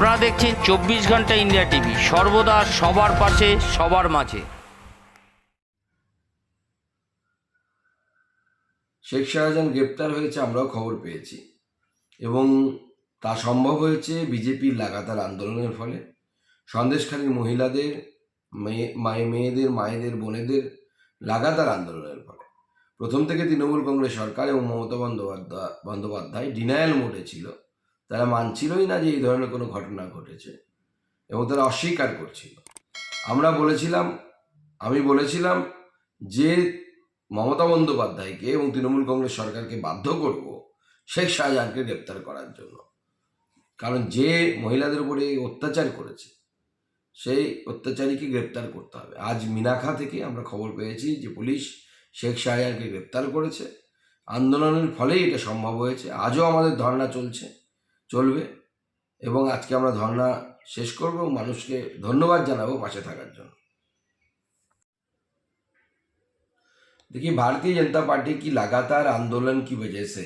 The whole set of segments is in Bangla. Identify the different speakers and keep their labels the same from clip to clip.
Speaker 1: দেখছেন চব্বিশ ঘণ্টা ইন্ডিয়া টিভি। সর্বদা সবার পাশে, সবার মাঝে।
Speaker 2: শেখ শাহজাহান গ্রেপ্তার হয়েছে, আমরাও খবর পেয়েছি। এবং তা সম্ভব হয়েছে বিজেপির লাগাতার আন্দোলনের ফলে। সন্দেশখালীর মহিলাদের মেয়ে মায়ে, মেয়েদের, মায়েদের, বোনেদের লাগাতার আন্দোলনের ফলে। প্রথম থেকে তৃণমূল কংগ্রেস সরকার এবং মমতা বন্দ্যোপাধ্যায় বন্দ্যোপাধ্যায় ডিনায়াল মোডে ছিল। তারা মানছিলই না যে এই ধরনের কোনো ঘটনা ঘটেছে এবং তারা অস্বীকার করছিল। আমরা বলেছিলাম, আমি বলেছিলাম যে মমতা বন্দ্যোপাধ্যায়কে এবং তৃণমূল কংগ্রেস সরকারকে বাধ্য করব শেখ শাহজাহানকে গ্রেপ্তার করার জন্য। কারণ যে মহিলাদের উপরে অত্যাচার করেছে, সেই অত্যাচারীকে গ্রেপ্তার করতে হবে। আজ মিনাখা থেকে আমরা খবর পেয়েছি যে পুলিশ শেখ শাহজাহানকে গ্রেপ্তার করেছে। আন্দোলনের ফলেই এটা সম্ভব হয়েছে। আজও আমাদের ধর্ণা চলছে চলবে এবং আজকে আমরা ধর্ণা শেষ করব এবং মানুষকে ধন্যবাদ জানাবো পাশে থাকার জন্য देखिए भारतीय जनता पार्टी की लगातार आंदोलन की वजह से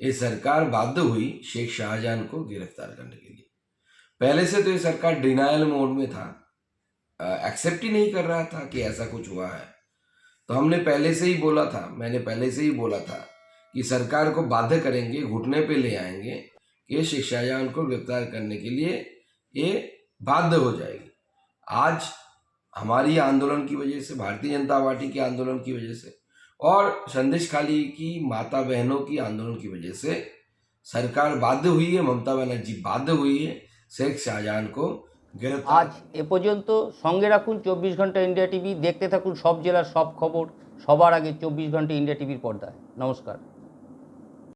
Speaker 2: ये सरकार बाध्य हुई शेख शाहजहां को गिरफ्तार करने के लिए पहले से तो ये सरकार डिनायल मोड में था एक्सेप्ट ही नहीं कर रहा था कि ऐसा कुछ हुआ है तो हमने पहले से ही बोला था मैंने पहले से ही बोला था कि सरकार को बाध्य करेंगे घुटने पे ले आएंगे कि शेख शाहजहां को गिरफ्तार करने के लिए ये बाध्य हो जाएगी आज हमारी आंदोलन की वजह से भारतीय जनता पार्टी के आंदोलन की वजह से और संदेश खाली की माता बहनों की आंदोलन की वजह से सरकार बाध्य हुई है ममता बनर्जी बाध्य हुई है शेख शाहजहां को गिरफ्तार
Speaker 1: আজ এ পর্যন্ত সঙ্গে রাখুন চব্বিশ ঘন্টা ইন্ডিয়া টিভি দেখতে থাকুন সব জেলার সব খবর সবার আগে চব্বিশ ঘন্টা ইন্ডিয়া টিভির পর্দায় নমস্কার